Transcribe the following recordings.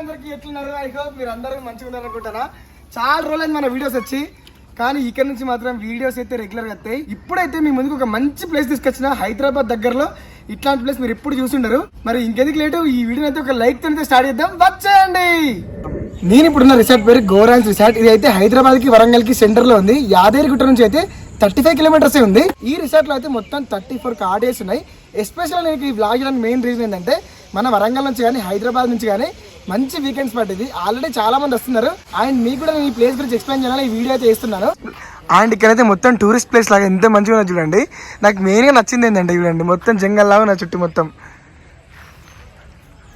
అందరికి ఎట్లున్నారు? I hope మీరు అందరూ మంచిగా ఉన్నారు అనుకుంటారా చాలా రోజులైంది మన వీడియోస్ వచ్చి. కానీ ఇక్కడ నుంచి మాత్రం వీడియోస్ అయితే రెగ్యులర్గా వస్తాయి. ఇప్పుడైతే మీ ముందుకు ఒక మంచి ప్లేస్ తీసుకొచ్చిన హైదరాబాద్ దగ్గరలో ఇట్లాంటి ప్లేస్ మీరు ఎప్పుడు చూసిండరు. మరి ఇంకెందుకు లేటు? ఈ వీడియో అయితే ఒక లైక్తో స్టార్ట్ చేద్దాం. వచ్చేయండి! నేను ఇప్పుడున్న రిసార్ట్ పేరు గోరాన్స్ రిసార్ట్ ఇది అయితే హైదరాబాద్కి వరంగల్కి ఉంది. యాదేరిగుట్ట నుంచి అయితే థర్టీ ఫైవ్ కిలోమీటర్స్ ఉంది. ఈ రిసార్ట్లో అయితే మొత్తం థర్టీ ఫోర్ కార్డేస్ ఉన్నాయి. ఎస్పెషల్ నేను ఈ బ్లాగ్ చేయడానికి మెయిన్ రీజన్ ఏంటంటే మన వరంగల్ నుంచి కానీ హైదరాబాద్ నుంచి కానీ మంచి వీకెండ్ స్పాట్ ఇది. ఆల్రెడీ చాలా మంది వస్తున్నారు. అండ్ మీకు కూడా నేను ఈ ప్లేస్ గురించి ఎక్స్ప్లెయిన్ చేయాలని ఈ వీడియో అయితే చేస్తున్నాను. అండ్ ఇక్కడైతే మొత్తం టూరిస్ట్ ప్లేస్ లాగా ఎంత మంచిగా ఉన్నది చూడండి. నాకు మెయిన్గా నచ్చింది ఏంటంటే చూడండి మొత్తం జంగల్ లాగా నా చుట్టూ మొత్తం.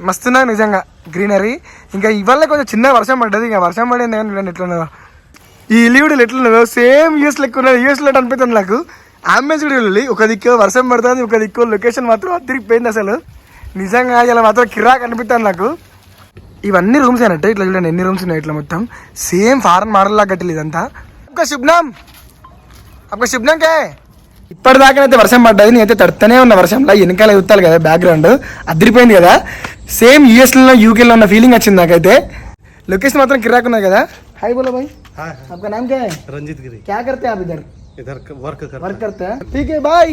మస్తున్నా నిజంగా గ్రీనరీ ఇంకా ఇవాళ కొంచెం చిన్న వర్షం పడ్డది ఇంకా వర్షం పడింది కానీ చూడండి ఎట్లున్నదో ఈ ఇల్లు ఎట్లున్నదో సేమ్ యూఎస్ లెక్క ఉన్నది యూఎస్ లెట్ అనిపిస్తుంది నాకు. అంబులెన్స్ కూడా వెళ్ళి ఒక దిక్కు వర్షం పడుతుంది ఒక దిక్కు లొకేషన్ మాత్రం తిరిగిపోయింది అసలు. నిజంగా ఇలా మాత్రం కిరాక్ అనిపిస్తుంది నాకు. ఇవన్నీ రూమ్స్ అయినట్టు ఇట్లా చూడండి ఎన్ని రూమ్స్ ఉన్నాయి ఇట్లా మొత్తం సేమ్ ఫారెన్ మోడల్ లాగా కట్టలేదు ఇదంతా ఒక శుభ్నం ఒక శుభ్నంకే ఇప్పటిదాకానైతే వర్షం పడ్డది నేనైతే తడుతూనే ఉన్న వర్షంలో వెనకాల ఎత్తాలి కదా బ్యాక్గ్రౌండ్ అదిరిపోయింది కదా సేమ్ యూఎస్లో యూకేలో ఉన్న ఫీలింగ్ వచ్చింది నాకైతే లొకేషన్ మాత్రం కిరాక్ ఉన్నది కదా హాయ్ బోలో భాయ్ आपका नाम क्या है रंजीत गिरी क्या करते हैं आप इधर इधर वर्क कर వర్క్ करते हैं ठीक है బాయ్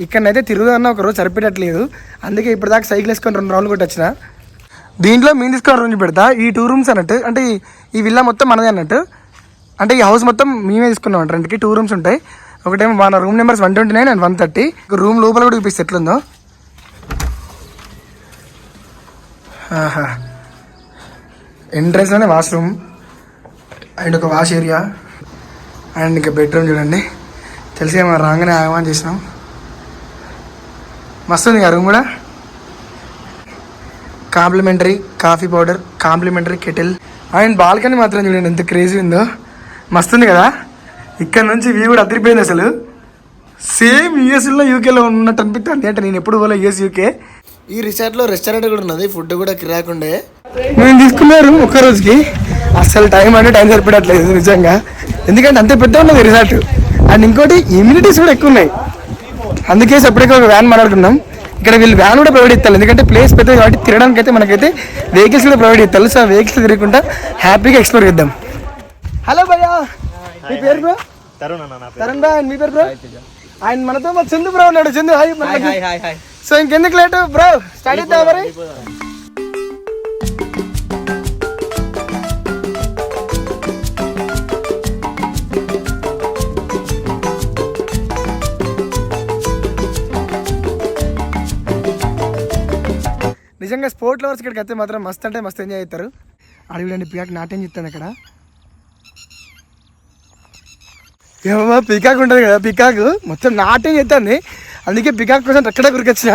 ఇక్కడనైతే తిరుగుదన్న ఒక రోజు సరిపెట్టట్లేదు అందుకే ఇప్పటిదాకా సైకిల్ వేసుకొని రెండు రౌండ్లు కొట్టి వచ్చిన దీంట్లో మేము డిస్కౌంట్ రూమ్ పెడతా. ఈ టూ రూమ్స్ అన్నట్టు. అంటే ఈ- విల్లా మొత్తం మనదే అన్నట్టు. అంటే ఈ హౌస్ మొత్తం మేమే తీసుకున్నాం అంట రెండుకి టూ రూమ్స్ ఉంటాయి. ఒకటేమో మన room numbers one twenty nine and one thirty room లోపల కూడా చూపిస్తే. ఎట్లుందో. ఎంట్రెన్స్లోనే వాష్రూమ్ అండ్ ఒక వాష్ ఏరియా అండ్ ఇంకా బెడ్రూమ్ చూడండి. తెలిసి మనం రాగానే ఆగమని చేసినాం. మస్తు ఉంది ఆ రూమ్ కూడా. Complimentary coffee powder complimentary kettle. And balcony మాత్రం చూడండి ఎంత క్రేజీ ఉందో. మస్తు ఉంది కదా? ఇక్కడ నుంచి వ్యూ కూడా అదిరిపోయింది అసలు. సేమ్ యూఎస్లో యూకేలో ఉన్నట్టు అనిపిస్తుంది అంటే నేను ఎప్పుడు పోలే యూఎస్ యూకే. ఈ రిసార్ట్లో రెస్టారెంట్ కూడా ఉన్నది ఫుడ్ కూడా కిరాకుండే. మేము తీసుకున్న రూమ్ ఒక్క రోజుకి. అసలు టైం అంటే టైం సరిపడట్లేదు నిజంగా. ఎందుకంటే అంతే పెద్ద ఉన్నది రిసార్ట్. అండ్ ఇంకోటి ఇమ్యూనిటీస్ కూడా ఎక్కువ ఉన్నాయి. అందుకే సపరేట్గా ఒక వ్యాన్ మాట్లాడుకున్నాం. ఇక్కడ వీళ్ళు వ్యాన్ కూడా ప్రొవైడ్ చేస్తారు. ఎందుకంటే ప్లేస్ పెద్దది కాబట్టి తిరగడానికి అయితే మనకైతే వెహికల్స్ కూడా ప్రొవైడ్ ఇస్తారు సో వెహికల్స్ తిరగకుండా హ్యాపీగా ఎక్స్ప్లోర్ చేద్దాం. హలో భయ్యా. మీ పేరు బ్రో తరుణ్ బ్రా మీ పేరు బ్రో ఆయన మనతో మా చందు బ్రో ఉన్నాడు. చందు హాయ్ సో ఇంకెందుకు లేటు బ్రో స్టార్ట్ చేద్దాం మరి. నిజంగా స్పోర్ట్ లవర్స్ ఇక్కడికి అయితే మాత్రం మస్తు అంటే మస్తు ఎంజాయ్ చేస్తారు. అడవిలోని పికాక్ నాట్యం చెప్తాను ఇక్కడ ఏమమ్మా పికాక్ ఉంటుంది కదా పికాక్? మొత్తం నాట్యం చేస్తుంది. అందుకే పికాక్ కోసం అక్కడ గురికొచ్చిన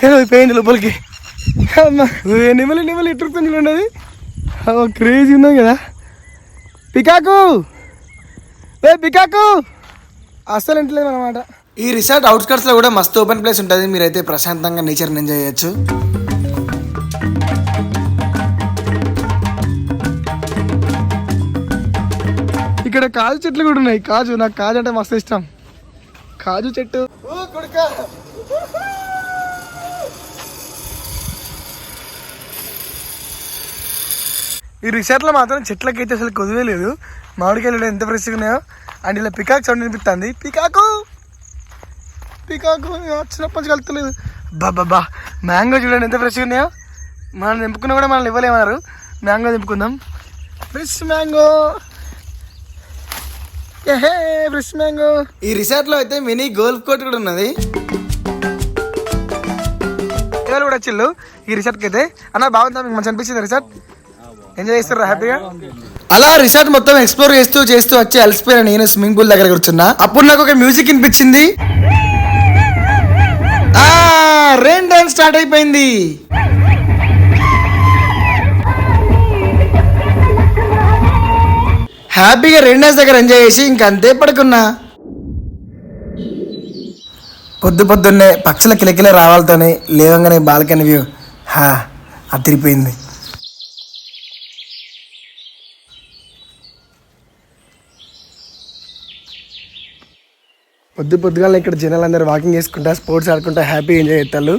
కానీ పోయింది లోపలికి. అమ్మా ఏ నిమ్మలు నిమ్మలు ఇట్టుకుతుంది చూడండి క్రేజీ ఉన్నాం కదా. పికాకు! ఏ పికాకు! అస్సలు ఇంటలేదు అనమాట ఈ రిసార్ట్ అవుట్స్కట్స్లో కూడా మస్తు ఓపెన్ ప్లేస్ ఉంటుంది. మీరైతే ప్రశాంతంగా నేచర్ ఎంజాయ్ చేయొచ్చు. ఇక్కడ కాజు చెట్లు కూడా ఉన్నాయి. కాజు నాకు కాజు అంటే మస్తు ఇష్టం. కాజు చెట్టు. ఓ కొడుక ఈ రిసార్ట్లో మాత్రం చెట్లకైతే అసలు కొదువే లేదు. మామిడికాయలు ఎంత ఫ్రెష్గా ఉన్నాయో. అండ్ ఇలా పికాక్ సౌండ్ వినిపిస్తుంది. పికాకు పికాకు చిన్నప్పటి నుంచి కలుతలేదు బాబా మ్యాంగో చూడండి ఎంత ఫ్రెష్గా ఉన్నాయో. మనం నింపుకున్నా కూడా మనల్ని ఇవ్వలేమన్నారు. మ్యాంగో నింపుకుందాం ఫ్రెష్ మ్యాంగో మ్యాంగో ఈ రిసార్ట్లో అయితే మినీ గోల్ఫ్ కోర్ట్ కూడా ఉన్నది. ఎవరు కూడా వచ్చిల్లు ఈ రిసార్ట్కి అయితే? అన్న బాగుందా? మీకు మంచి అనిపించింది రిసార్ట్? ఎంజాయ్ చేస్తారా హ్యాపీగా? అలా రిసార్ట్ మొత్తం ఎక్స్ప్లోర్ చేస్తూ చేస్తూ వచ్చి అలసిపోయిన నేను స్విమ్మింగ్ పూల్ దగ్గర కూర్చున్నా. అప్పుడు నాకు ఒక మ్యూజిక్ వినిపించింది. ఆ రెయిన్ డాన్స్ స్టార్ట్ అయిపోయింది. హ్యాపీగా రెయిన్ దగ్గర ఎంజాయ్ చేసి ఇంకంతే పడుకున్నా. పొద్దు పొద్దున్నే పక్షుల కిలకిల రావాలతోనే లేవంగానే బాల్కనీ వ్యూ. హా అదిరిపోయింది. పొద్దు పొద్దుగాల ఇక్కడ జనాలు అందరూ వాకింగ్ చేసుకుంటా స్పోర్ట్స్ ఆడుకుంటా హ్యాపీ ఎంజాయ్ చేస్తారు.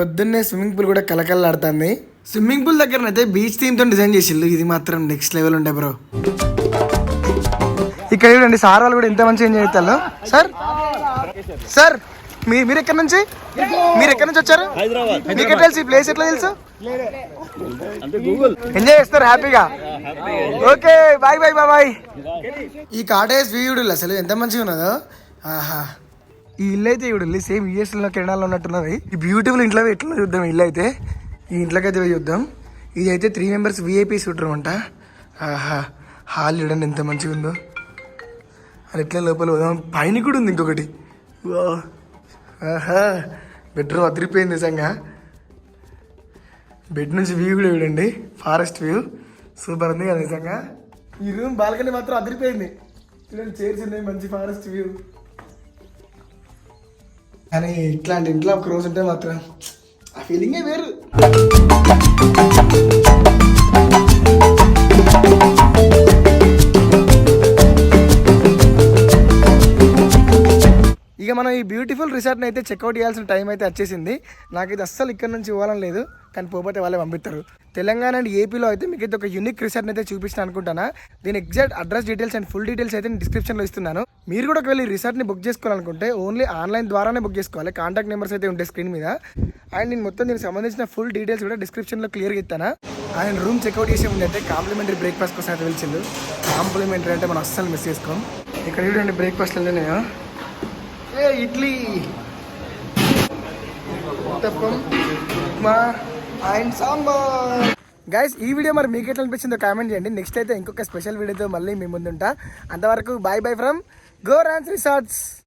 పొద్దున్నే స్విమ్మింగ్ పూల్ కూడా కలకల్లాడుతుంది స్విమ్మింగ్ పూల్ దగ్గర అయితే బీచ్ థీమ్తో డిజైన్ చేసిల్లు ఇది మాత్రం నెక్స్ట్ లెవెల్ ఉండే బ్రో. ఇక్కడ చూడండి సార్ వాళ్ళు కూడా ఎంత మంచిగా ఎంజాయ్ చేస్తారు. సార్ సార్ మీ మీరు ఎక్కడి నుంచి? మీరు ఎక్కడి నుంచి వచ్చారు? మీకు ఎట్లా తెలుసు? ఈ ప్లేస్ ఎట్లా తెలుసు? ఎంజాయ్ చేస్తారు హ్యాపీగా. Okay bye bye. బాయ్. ఈ కాటేజ్ వ్యూ చూడు అసలు ఎంత మంచిగా ఉన్నదో. ఆహా. ఈ ఇల్లు అయితే చూడండి సేమ్ యూఎస్లో కెనడాలో ఉన్నట్టున్నది. ఈ బ్యూటిఫుల్ ఇంట్లో ఎట్లా చూద్దాం ఇల్లు అయితే? ఈ ఇంట్లోకి అయితే చూద్దాం. ఇది అయితే త్రీ మెంబర్స్ విఐపీస్ ఉంటారు అంట. ఆహా హాల్ చూడండి ఎంత మంచిగా ఉందో. అది ఎట్లా లోపల పోదాం? పైన కూడా ఉంది ఇంకొకటి. ఆహా బెడ్రూమ్ అదిరిపోయింది నిజంగా. బెడ్ నుంచి వ్యూ కూడా చూడండి. ఫారెస్ట్ వ్యూ సూపర్ ఉంది కదా నిజంగా. ఈ రూమ్ బాల్కనీ మాత్రం అదిరిపోయింది. చూడండి చైర్స్ ఉన్నాయి మంచి ఫారెస్ట్ వ్యూ కానీ ఇట్లాంటి ఇంట్లో ఒక రోజు ఉంటే మాత్రం ఆ ఫీలింగే వేరు. మనం ఈ బ్యూటిఫుల్ రిసార్ట్ని అయితే చెక్అవుట్ చేయాల్సిన టైం అయితే వచ్చేసింది. నాకైతే అస్సలు ఇక్కడ నుంచి ఇవ్వాలని లేదు కానీ పోతే వాళ్ళే పంపిస్తారు. తెలంగాణ అండ్ ఏపీలో అయితే మీకు అయితే ఒక యూనిక్ రిసార్ట్ని అయితే చూపిస్తాను అనుకుంటానా? దీని exact address details and full details అయితే నేను డిస్క్రిప్షన్లో ఇస్తున్నాను. మీరు కూడా ఒకవేళ ఈ రిసార్ట్ని బుక్ చేసుకోవాలనుకుంటే ఓన్లీ ఆన్లైన్ ద్వారానే బుక్ చేసుకోవాలి. కాంటాక్ట్ నెంబర్స్ అయితే ఉంటాయి స్క్రీన్ మీద. అండ్ నేను మొత్తం దీనికి సంబంధించిన ఫుల్ డీటెయిల్స్ కూడా డిస్క్రిప్షన్లో క్లియర్గా ఇస్తాను? ఆయన రూమ్ చెక్అవుట్ చేసే ముందు అయితే కాంప్లిమెంటరీ బ్రేక్ఫాస్ట్ కోసం అయితే పిలిచిండు. కాంప్లిమెంటరీ అంటే మనం అస్సలు మిస్ చేసుకోం. ఇక్కడ చూడండి బ్రేక్ఫాస్ట్ నేను ఏ ఇడ్లీ. ఉత్తప్పం ఉప్మా అండ్ సాంబార్. గైస్ ఈ వీడియో మరి మీకు ఎట్లా అనిపించిందో కామెంట్ చేయండి. నెక్స్ట్ అయితే ఇంకొక స్పెషల్ వీడియోతో మళ్ళీ మీ ముందుంటా. అంతవరకు bye bye from Gorans resorts